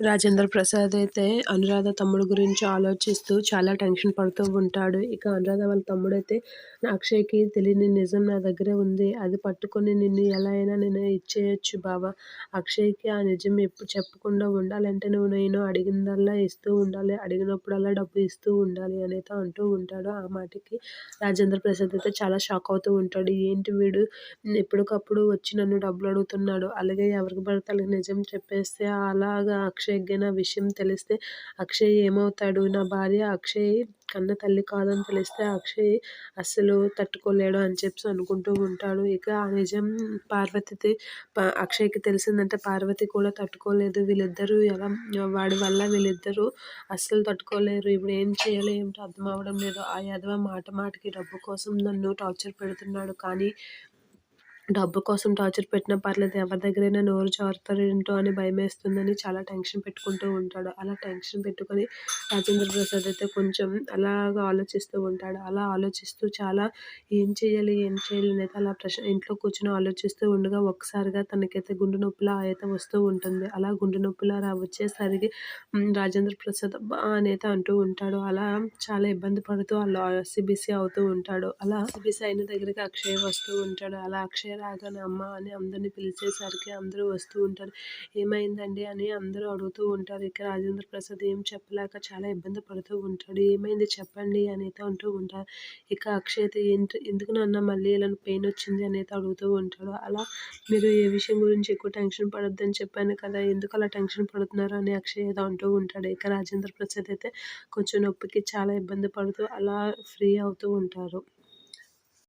రాజేంద్ర ప్రసాద్ అయితే అనురాధ తమ్ముడు గురించి ఆలోచిస్తూ చాలా టెన్షన్ పడుతూ ఉంటాడు. ఇక అనురాధ వాళ్ళ తమ్ముడైతే అక్షయ్కి తెలియని నిజం నా దగ్గరే ఉంది. అది పట్టుకొని నిన్ను ఎలా అయినా నేను ఇచ్చేయచ్చు బాబా అక్షయ్కి ఆ నిజం ఎప్పుడు చెప్పకుండా ఉండాలంటే నువ్వు నేను అడిగిందల్లా ఇస్తూ ఉండాలి. అడిగినప్పుడల్లా డబ్బు ఇస్తూ ఉండాలి అనేది అంటూ ఉంటాడు. ఆ మాటకి రాజేంద్ర ప్రసాద్ అయితే చాలా షాక్ అవుతూ ఉంటాడు. ఏంటి వీడు? ఎప్పటికప్పుడు వచ్చి నన్ను డబ్బులు అడుగుతున్నాడు. అలాగే ఎవరికి పడితే అలాగే నిజం చెప్పేస్తే అలాగా అక్షయ్ అక్షయ్కి నా విషయం తెలిస్తే అక్షయ్ ఏమవుతాడు? నా భార్య అక్షయ్ కన్న తల్లి కాదని తెలిస్తే అక్షయ్ అస్సలు తట్టుకోలేడు అని చెప్పి అనుకుంటూ ఉంటాడు. ఇక ఆ నిజం పార్వతి అక్షయ్కి తెలిసిందంటే పార్వతి కూడా తట్టుకోలేదు. వీళ్ళిద్దరూ ఎలా వాడి వల్ల వీళ్ళిద్దరూ అస్సలు తట్టుకోలేరు. ఇప్పుడు ఏం చేయాలి ఏమిటో అర్థం అవ్వడం లేదు. ఆ యాదవ మాట మాటకి డబ్బు కోసం నన్ను టార్చర్ పెడుతున్నాడు. కానీ డబ్బు కోసం టార్చర్ పెట్టినా పర్లేదు ఎవరి దగ్గరైనా నోరు ఏంటో అని భయమేస్తుందని చాలా టెన్షన్ పెట్టుకుంటూ ఉంటాడు. అలా టెన్షన్ పెట్టుకొని రాజేంద్ర ప్రసాద్ అయితే కొంచెం అలాగా ఆలోచిస్తూ ఉంటాడు. అలా ఆలోచిస్తూ చాలా ఏం చేయాలి ఏం చేయాలి అనేది అలా ప్రశ్న ఇంట్లో కూర్చొని ఆలోచిస్తూ ఉండగా ఒక్కసారిగా తనకైతే గుండె నొప్పిలా అయితే వస్తూ ఉంటుంది. అలా గుండె నొప్పిలా రా వచ్చేసరికి రాజేంద్ర ప్రసాద్ అబ్బా అనేది అంటూ ఉంటాడు. అలా చాలా ఇబ్బంది పడుతూ అలా సిబిసి అవుతూ ఉంటాడు. అలా సిబిసి అయిన దగ్గరికి అక్షయ్ వస్తూ ఉంటాడు. అలా అక్షయ్ రాగానే అమ్మ అని అందరినీ పిలిచేసరికి అందరూ వస్తూ ఉంటారు. ఏమైందండి అని అందరూ అడుగుతూ ఉంటారు. ఇక రాజేంద్ర ప్రసాద్ ఏం చెప్పలేక చాలా ఇబ్బంది పడుతూ ఉంటాడు. ఏమైంది చెప్పండి అనేది అంటూ ఉంటారు. ఇక అక్షయ్ అయితే ఎందుకు నాన్న మళ్ళీ ఇలా పెయిన్ వచ్చింది అనేది అడుగుతూ ఉంటాడు. అలా మీరు ఏ విషయం గురించి ఎక్కువ టెన్షన్ పడొద్దని చెప్పాను కదా ఎందుకు అలా టెన్షన్ పడుతున్నారు అని అక్షయ్ ఏదో అంటూ ఉంటాడు. ఇక రాజేంద్ర ప్రసాద్ అయితే కొంచెం నొప్పికి చాలా ఇబ్బంది పడుతూ అలా ఫ్రీ అవుతూ ఉంటారు.